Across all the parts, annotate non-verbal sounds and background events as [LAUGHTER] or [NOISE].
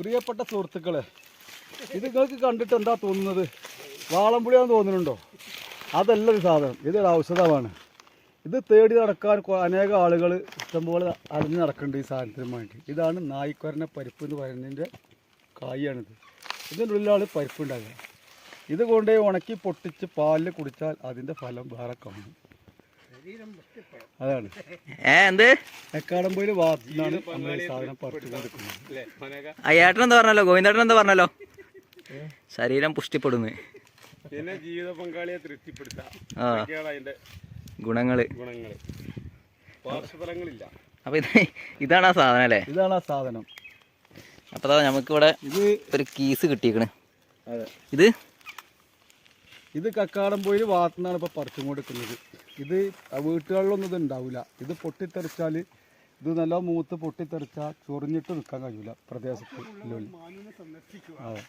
പ്രിയപ്പെട്ട സുഹൃത്തുക്കളെ ഇത് നിങ്ങൾക്ക് കണ്ടിട്ട് എന്താ തോന്നുന്നത്? വാളംപുളിയാന്ന് തോന്നുന്നുണ്ടോ? അതല്ല ഒരു സാധനം. ഇതൊരു ഔഷധമാണ്. ഇത് തേടി നടക്കാൻ അനേക ആളുകൾ ഇഷ്ടംപോലെ അലഞ്ഞ് നടക്കുന്നുണ്ട് ഈ സാധനത്തിന് വേണ്ടി. ഇതാണ് നായിക്കൊരനെ പരിപ്പ് എന്ന് പറയുന്നതിന്റെ കായാണിത്. ഇതിന്റെ ഉള്ളിലാണ് പരിപ്പ് ഉണ്ടാകുക ഇത് കൊണ്ടുപോയി ഉണക്കി പൊട്ടിച്ച് പാലിൽ കുടിച്ചാൽ അതിന്റെ ഫലം വേറെ കാണും. അതാണ്. ഏ എന്ത്? അയ്യാട്ടൻ വാത്തിനാണ് നമ്മൾ ഈ സാധനം പറിച്ചു കൊടുക്കുന്നത് ആ എന്താ പറഞ്ഞല്ലോ? ഗോവിന്ദേട്ടൻ എന്താ പറഞ്ഞല്ലോ? ശരീരം പുഷ്ടിപ്പെടുന്നു. പിന്നെ ജീവിത പങ്കാളിയെ തൃപ്തിപ്പെടുത്താം. ആ. ഇതൊക്കെയാണ് അതിന്റെ ഗുണങ്ങൾ. പാർശ്വഫലങ്ങളില്ല. അപ്പൊ ഇത് ഇതാണ് ആ സാധനം അല്ലേ? ഇതാണ് ആ സാധനം. അപ്പൊ അതാ നമുക്കിവിടെ ഇത് ഒരു കീസ് കിട്ടിയേക്കണ്. ഇത്? ഇത് കക്കാടം പോയി വാത്തുന്നാണ് ഇപ്പൊ പറിച്ചും കൊടുക്കുന്നത് ഇത് വീട്ടുകളിലൊന്നും ഇത് ഉണ്ടാവില്ല ഇത് പൊട്ടിത്തെറിച്ചാൽ ഇത് നല്ല മൂത്ത് പൊട്ടിത്തെറിച്ചാൽ ചൊറിഞ്ഞിട്ട് നിൽക്കാൻ കഴിയില്ല പ്രദേശത്ത്. അതെ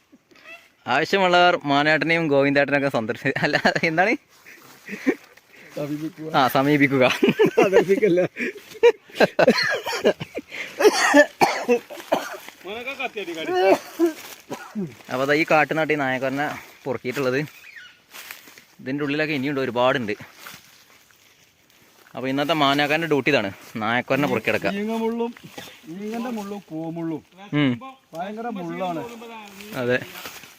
ആവശ്യമുള്ളവർ മാനേട്ടനെയും ഗോവിന്ദേട്ടനെയൊക്കെ സന്ദർശി അല്ല എന്താണ്? ആ സമീപിക്കുക. അപ്പൊ അപ്പോൾ അതാ ഈ കാട്ടുനാട്ടി നായകരനെ പൊറുക്കിയിട്ടുള്ളത്. ഇതിന്റെ ഉള്ളിലൊക്കെ ഇനിയുണ്ട് ഒരുപാടുണ്ട്. അപ്പോൾ ഇന്നത്തെ മാനാക്കാരന്റെ ഡ്യൂട്ടി ഇതാണ്. നായക്കോരനെ പുറക്കിടക്കാം അതെ.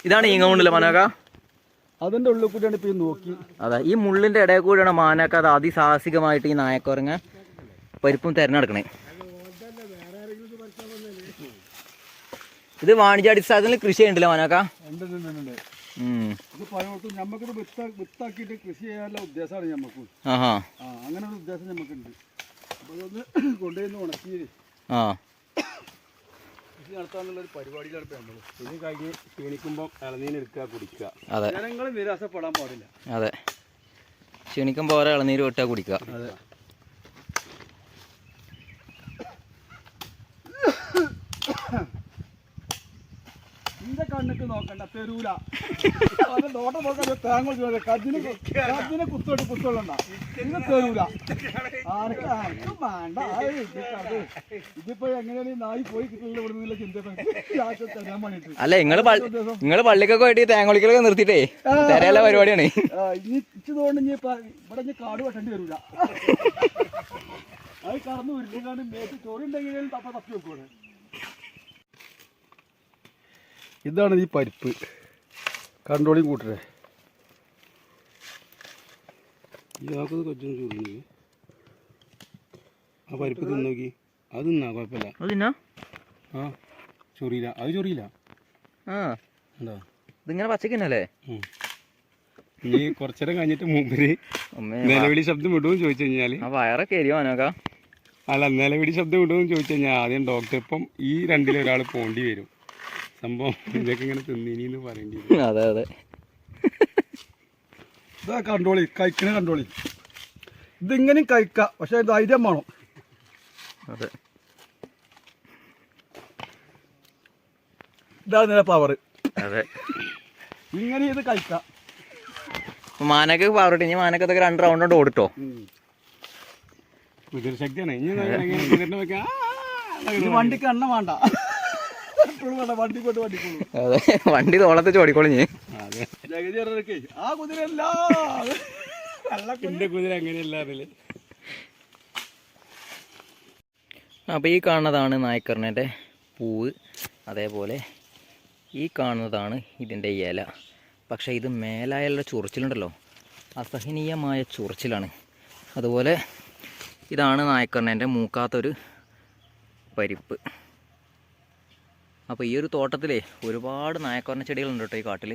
ഇതാണ് ഈങ്ങ മുള്ളിലെ മാനാക്ക? അതിന്റെ ഉള്ളിൽ കൂടിയാണ് ഇപ്പൊ നോക്കി. അതെ. ഈ മുള്ളിന്റെ ഇടയിൽ കൂടിയാണ് മാനാക്ക അത് അതിസാഹസികമായിട്ട് ഈ നായക്കോരങ്ങ പരിപ്പും തിരഞ്ഞെടുക്കണേ ഇത് വാണിജ്യാടിസ്ഥാനത്തിൽ കൃഷി ചെയ്യണ്ടല്ലോ മാനാക്ക. ഇത് പഴമൊട്ടും നമുക്കിത് വിത്ത വിത്താക്കിയിട്ട് കൃഷി ചെയ്യാനുള്ള ഉദ്ദേശമാണ് നമുക്ക് ആഹാ. ആ. ഉദ്ദേശം നമുക്കുണ്ട്. അപ്പോൾ അതൊന്ന് കൊണ്ടുവന്ന് ഉണക്കി ആ. ഒരു പരിപാടിയിലാണ് ഇപ്പം നമ്മൾ ഇത് കഴിഞ്ഞ് ക്ഷീണിക്കുമ്പോൾ ഇളനീര് എടുക്കുക കുടിക്കുക. അതെ. ജനങ്ങൾ നിരാശപ്പെടാൻ പാടില്ല. അതെ. ക്ഷണിക്കുമ്പോൾ ഓരോ ഇളനീര് വിട്ടാൽ കുടിക്കുക. അതെ. കണ്ണിക്ക് നോക്കണ്ട തെരൂല. അത് നോട്ടം നോക്കാൻ തേങ്ങ ചോദിച്ച കജിന് കജിനെ കുത്തോട്ട് കുത്തോളണ്ട ഇത് തെരൂല. ആർക്ക് ആർക്കും വേണ്ട. ഇതിപ്പോ എങ്ങനെയാണ് ഈ നായി പോയി കിട്ടില്ല ഇവിടെ നിന്നുള്ള ചിന്ത തരാൻ വേണ്ടിട്ട് അല്ല നിങ്ങൾ നിങ്ങൾ പള്ളിക്കൊക്കെ പോയിട്ട് തേങ്ങ നിർത്തിയിട്ടേ തരയുള്ള പരിപാടിയാണ്. ഇനി ഇച്ചതുകൊണ്ട് ഇനി ഇവിടെ ഇനി കാട് വെട്ടേണ്ടി വരൂല. അത് കടന്നു ഉരുട്ടിക്കാണ്ട് മേത്ത് ചോറുണ്ടെങ്കിലും തപ്പ തപ്പി വെക്കൂടെ ഇതാണ് ഈ പരിപ്പ്. കണ്ടോളിയും കൂട്ടരെ. ഇതാക്കത് കൊച്ചും ചൂടുണ്ട്. ആ പരിപ്പ് തിന്ന് നോക്കി. അത് തിന്നാ കുഴപ്പമില്ല. ആ ചൊറിയില്ല. അത് ചൊറിയില്ല. ആ. എന്താ? ഇതിങ്ങനെ പച്ചക്കന്നല്ലേ. ഇനി കുറച്ചേരം കഴിഞ്ഞിട്ട് അമ്മേ നിലവിളി ശബ്ദം വിടുമെന്ന് ചോദിച്ചു കഴിഞ്ഞാൽ വയറൊക്കെ എരിയോ മാനാക്ക? അല്ല നിലവിളി ശബ്ദം വിടുമെന്ന് ചോദിച്ചു കഴിഞ്ഞാൽ ആദ്യം ഡോക്ടർ ഇപ്പം ഈ രണ്ടിലൊരാൾ പോണ്ടി വരും. സംഭവം ഇതൊക്കെ ഇങ്ങനെ തിന്നിനി പറയേണ്ടി [LAUGHS] അതെ അതെ. ഇതാ കണ്ടോളി കഴിക്കണ കണ്ടോളി. ഇതിങ്ങനെയും കഴിക്കാം പക്ഷെ ധൈര്യം വേണം. അതെ. ഇതാ നില പവർ അതെ. ഇങ്ങനെ ഇത് കഴിക്കാം. മാനക്ക് മാനക്ക് ഇട്ട് ഇനി മാനക്ക് ഇതൊക്കെ രണ്ട് റൗണ്ട് കൊണ്ട് ഓടിട്ടോ. കുതിരശക്തിയാണ് ഇനി വണ്ടിക്ക് എണ്ണ വേണ്ട എപ്പോഴും വേണ്ട വണ്ടി കൊണ്ട് വണ്ടിക്കോളൂ അതെ വണ്ടി തോളത്ത് ജഗതി പറഞ്ഞൊക്കെ ആ കുതിരല്ല കുതിര അങ്ങനെയല്ല അതിൽ? അപ്പോൾ ഈ കാണുന്നതാണ് നായ്ക്കറിനേന്റെ പൂവ്. അതേപോലെ ഈ കാണുന്നതാണ് ഇതിന്റെ ഇല. പക്ഷേ ഇത് മേലായുള്ള ചൊറിച്ചിലുണ്ടല്ലോ. അസഹനീയമായ ചൊറിച്ചിലാണ്. അതുപോലെ ഇതാണ് നായ്ക്കറിനേന്റെ മൂക്കാത്തൊരു പരിപ്പ്. അപ്പോൾ ഈ ഒരു തോട്ടത്തിലേ ഒരുപാട് നായക്കറിന ചെടികളുണ്ട് കേട്ടോ ഈ കാട്ടിൽ